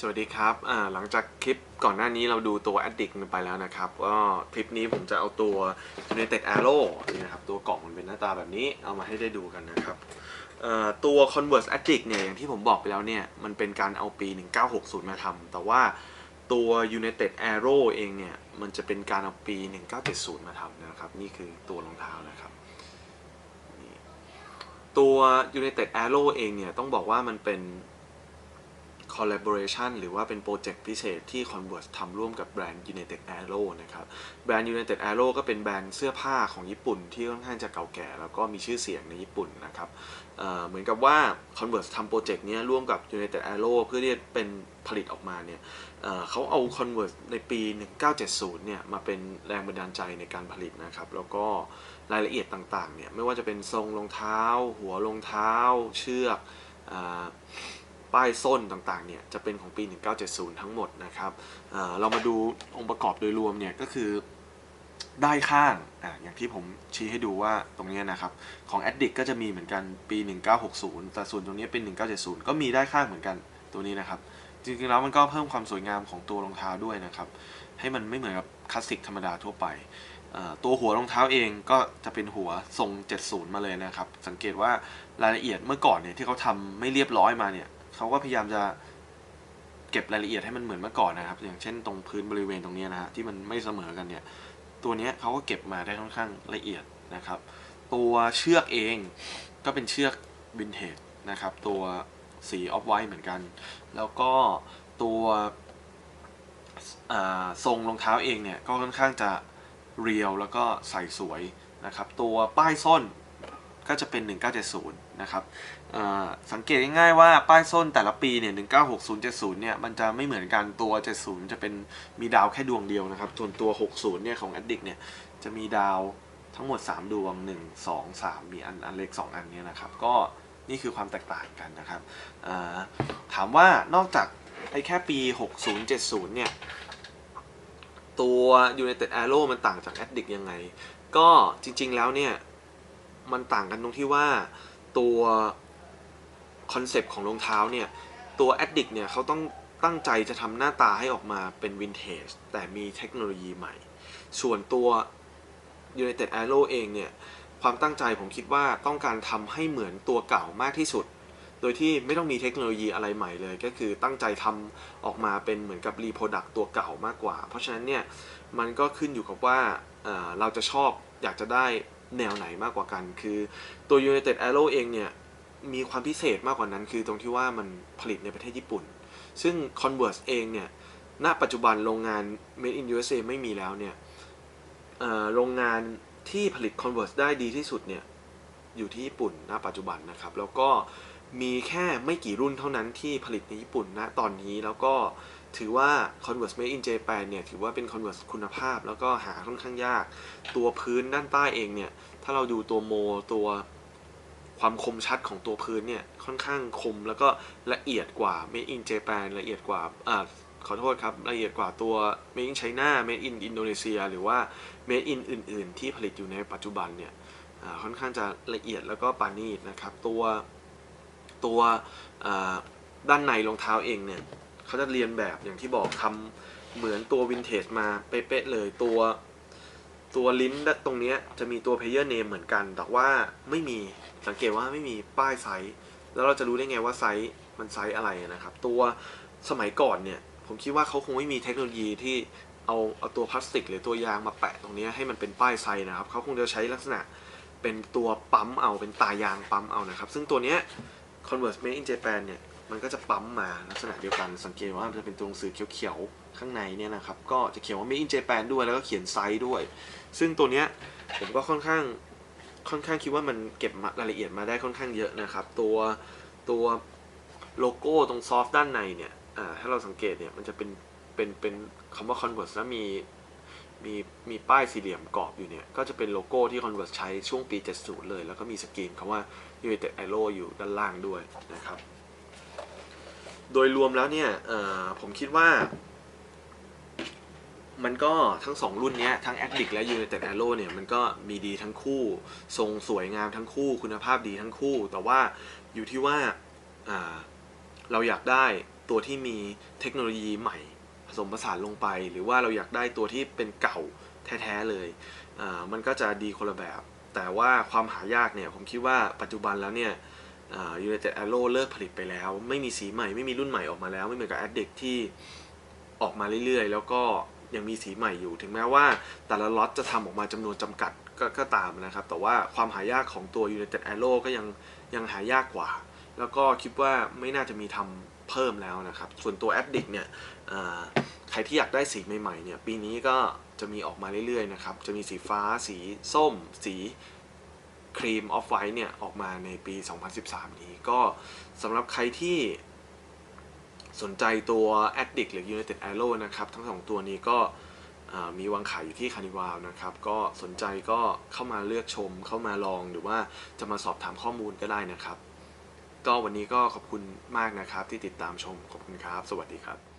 สวัสดีครับหลังจากคลิปก่อนหน้านี้เราดูตัว Addict กันไปแล้วนะครับ ก็คลิปนี้ผมจะเอาตัว United Arrow นี่นะครับ ตัวกล่องมันเป็นหน้าตาแบบนี้ เอามาให้ได้ดูกันนะครับตัว Converse Addict เนี่ย อย่างที่ผมบอกไปแล้วเนี่ย มันเป็นการเอาปี 1960 มาทำ แต่ว่าตัว United Arrow เองเนี่ย มันจะเป็นการเอาปี 1970 มาทำนะครับ นี่คือตัวรองเท้านะครับตัว United Arrow เองเนี่ย ต้องบอกว่ามันเป็น collaboration หรือว่าเป็นโปรเจกต์พิเศษที่ Converse ทำร่วมกับแบรนด์ United Arrow นะครับ แบรนด์ United Arrow ก็เป็นแบรนด์เสื้อผ้าของญี่ปุ่นที่ค่อนข้างจะเก่าแก่ แล้วก็มีชื่อเสียงในญี่ปุ่นนะครับเเหมือนกับว่า Converse ทำโปรเจกต์นี้ร่วมกับ United Arrow เพื่อที่จะเป็นผลิตออกมาเนี่ยเเขาเอา Converse ในปี 1970 เนี่ยมาเป็นแรงบันดาลใจในการผลิตนะครับ แล้วก็รายละเอียดต่างๆ เนี่ยไม่ว่าจะเป็นทรงรองเท้า หัวรองเท้า เชือกอ ป้ายส้นต่างๆเนี่ยจะเป็นของปี 1970 ทั้งหมดนะครับเเรามาดูองค์ประกอบโดยรวมเนี่ยก็คือได้ข้างอะอย่างที่ผมชี้ให้ดูว่าตรงนี้นะครับของ Addict ก็จะมีเหมือนกันปี 1960 แต่ส่วนตรงนี้เป็น 1970 ก็มีได้ข้างเหมือนกันตัวนี้นะครับ จริงๆแล้วมันก็เพิ่มความสวยงามของตัวรองเท้าด้วยนะครับ ให้มันไม่เหมือนกับคลาสสิกธรรมดาทั่วไป ตัวหัวรองเท้าเองก็จะเป็นหัวทรง 70 มาเลยนะครับ สังเกตว่ารายละเอียดเมื่อก่อนเนี่ยที่เขาทำไม่เรียบร้อยมาเนี่ย เขาก็พยายามจะเก็บรายละเอียดให้มันเหมือนเมื่อก่อนนะครับ อย่างเช่นตรงพื้นบริเวณตรงนี้นะฮะที่มันไม่เสมอกันเนี่ยตัวนี้เขาก็เก็บมาได้ค่อนข้างละเอียดนะครับ ตัวเชือกเองก็เป็นเชือกวินเทจนะครับ ตัวสีออฟไวท์เหมือนกัน แล้วก็ตัวทรงรองเท้าเองเนี่ยก็ค่อนข้างจะเรียวแล้วก็ใส่สวยนะครับ ตัวป้ายส้นก็จะเป็น 1970 นะครับ สังเกตง่ายๆว่าป้ายส้นแต่ละปีเนี่ย 1960 70 เนี่ย มันจะไม่เหมือนกันตัว 70 จะเป็นมีดาวแค่ดวงเดียวนะครับ ส่วนตัว 60 เนี่ย ของ Addict เนี่ย จะมีดาวทั้งหมด 3 ดวง 1 2 3 มีอันอันเล็ก 2 อันเนี้นะครับ ก็นี่คือความแตกต่างกันนะครับ ถามว่านอกจากไอ้แค่ปี 60 70 เนี่ย ตัว United Arrow มันต่างจาก Addict ยังไง ก็จริงๆแล้วเนี่ย มันต่างกันตรงที่ว่าตัว คอนเซปต์ของรองเท้าเนี่ย ตัว Addict เนี่ยเขาต้องตั้งใจจะทำหน้าตาให้ออกมาเป็นวินเทจแต่มีเทคโนโลยีใหม่ ส่วนตัว United Arrow เองเนี่ย ความตั้งใจผมคิดว่าต้องการทำให้เหมือนตัวเก่ามากที่สุด โดยที่ไม่ต้องมีเทคโนโลยีอะไรใหม่เลย ก็คือตั้งใจทำออกมาเป็นเหมือนกับรีโปรดักตัวเก่ามากกว่า เพราะฉะนั้นเนี่ย มันก็ขึ้นอยู่กับว่าเอ่อเราจะชอบอยากจะได้แนวไหนมากกว่ากัน คือตัว United Arrow เองเนี่ย มีความพิเศษมากกว่านั้น คือตรงที่ว่ามันผลิตในประเทศญี่ปุ่น ซึ่ง Converse เองเนี่ย ณ ปัจจุบันโรงงาน Made in USA ไม่มีแล้วเนี่ยโรงงานที่ผลิต Converse ได้ดีที่สุดเนี่ยอยู่ที่ญี่ปุ่นณ ปัจจุบันนะครับ แล้วก็มีแค่ไม่กี่รุ่นเท่านั้นที่ผลิตในญี่ปุ่นณตอนนี้แล้วก็ถือว่า Converse Made in Japan เนี่ยถือว่าเป็น Converse คุณภาพ แล้วก็หาค่อนข้างยาก ตัวพื้นด้านใต้เองเนี่ย ถ้าเราดูตัวโมตัว ความคมชัดของตัวพื้นเนี่ยค่อนข้างคมแล้วก็ละเอียดกว่า Made in Japan ละเอียดกว่าอ่าขอโทษครับละเอียดกว่าตัว Made in China Made in Indonesia หรือว่า Made in อื่น ๆ ที่ผลิตอยู่ในปัจจุบันเนี่ยค่อนข้างจะละเอียดแล้วก็ปานีตนะครับตัวตัวด้านในรองเท้าเองเนี่ยเขาจะเรียนแบบอย่างที่บอกทำเหมือนตัววินเทจมาเป๊ะๆเลยตัว ตัวลิ้นตรงนี้จะมีตัว player name เหมือนกัน แต่ว่าไม่มีสังเกตว่าไม่มีป้ายไซส์แล้วเราจะรู้ได้ไงว่าไซส์มันไซส์อะไรนะครับ ตัวสมัยก่อนเนี่ย ผมคิดว่าเขาคงไม่มีเทคโนโลยีที่เอาเอาตัวพลาสติก หรือตัวยางมาแปะตรงนี้ให้มันเป็นป้ายไซส์นะครับเขาคงจะใช้ลักษณะเป็นตัวปั๊มเอาเป็นตายางปั๊มเอานะครับ ซึ่งตัวเนี้ย Converse Made in Japan เนี่ย มันก็จะปั๊มมาลักษณะเดียวกันสังเกตว่ามันจะเป็นตัวหนังสือเขียวๆข้างในเนี่ยนะครับ ก็จะเขียนว่า Made in Japan ด้วยแล้วก็เขียนไซส์ด้วย ซึ่งตัวเนี้ยผมก็ค่อนข้างค่อนข้างคิดว่ามันเก็บรายละเอียดมาได้ค่อนข้างเยอะนะครับ ตัวตัวโลโก้ตรงซอฟต์ด้านในเนี่ยถ้าเราสังเกตเนี่ยมันจะเป็นเป็นเป็นคำว่า Converse แล้วมีมีมีป้ายสี่เหลี่ยมกรอบอยู่เนี่ย ก็จะเป็นโลโก้ที่ Converse ใช้ช่วงปี 70 เลย แล้วก็มีสกรีนคำว่า United Arrow อยู่ด้านล่างด้วยนะครับ โดยรวมแล้วเนี่ยผมคิดว่า มันก็ทั้งสองรุ่นเนี้ยทั้ง Addict และ United Arrow เนี่ยมันก็มีดีทั้งคู่ ทรงสวยงามทั้งคู่ คุณภาพดีทั้งคู่ แต่ว่าอยู่ที่ว่าาเราอยากได้ตัวที่มีเทคโนโลยีใหม่ ผสมผสานลงไป หรือว่าเราอยากได้ตัวที่เป็นเก่าแท้ๆเลยมันก็จะดีคนละแบบ แต่ว่าความหายากเนี่ยผมคิดว่าปัจจุบันแล้วเนี่ย ยูไนเต็ดแอโร่เลิกผลิตไปแล้ว ไม่มีสีใหม่ไม่มีรุ่นใหม่ออกมาแล้ว ไม่เหมือนกับแอดเด็กที่ออกมาเรื่อยๆ แล้วก็ยังมีสีใหม่อยู่ ถึงแม้ว่าแต่ละล็อตจะทำออกมาจำนวนจำกัดก็ก็ตามนะครับ แต่ว่าความหายากของตัว United Arrow ก็ยังยังหายากกว่า แล้วก็คิดว่าไม่น่าจะมีทำเพิ่มแล้วนะครับ ส่วนตัว Addict เนี่ยใครที่อยากได้สีใหม่ๆเนี่ยปีนี้ก็จะมีออกมาเรื่อยๆนะครับ จะมีสีฟ้าสีส้ม สี ครีมออฟไวท์เนี่ย ออกมาในปี 2013 นี้ก็สำหรับใครที่สนใจตัว Addict หรือ United Arrow นะครับ ทั้งสองตัวนี้ก็มีวางขายอยู่ที่คานิวาลนะครับ ก็สนใจก็เข้ามาเลือกชมเข้ามาลองหรือว่าจะมาสอบถามข้อมูลก็ได้นะครับ ก็วันนี้ก็ขอบคุณมากนะครับที่ติดตามชมขอบคุณครับ สวัสดีครับ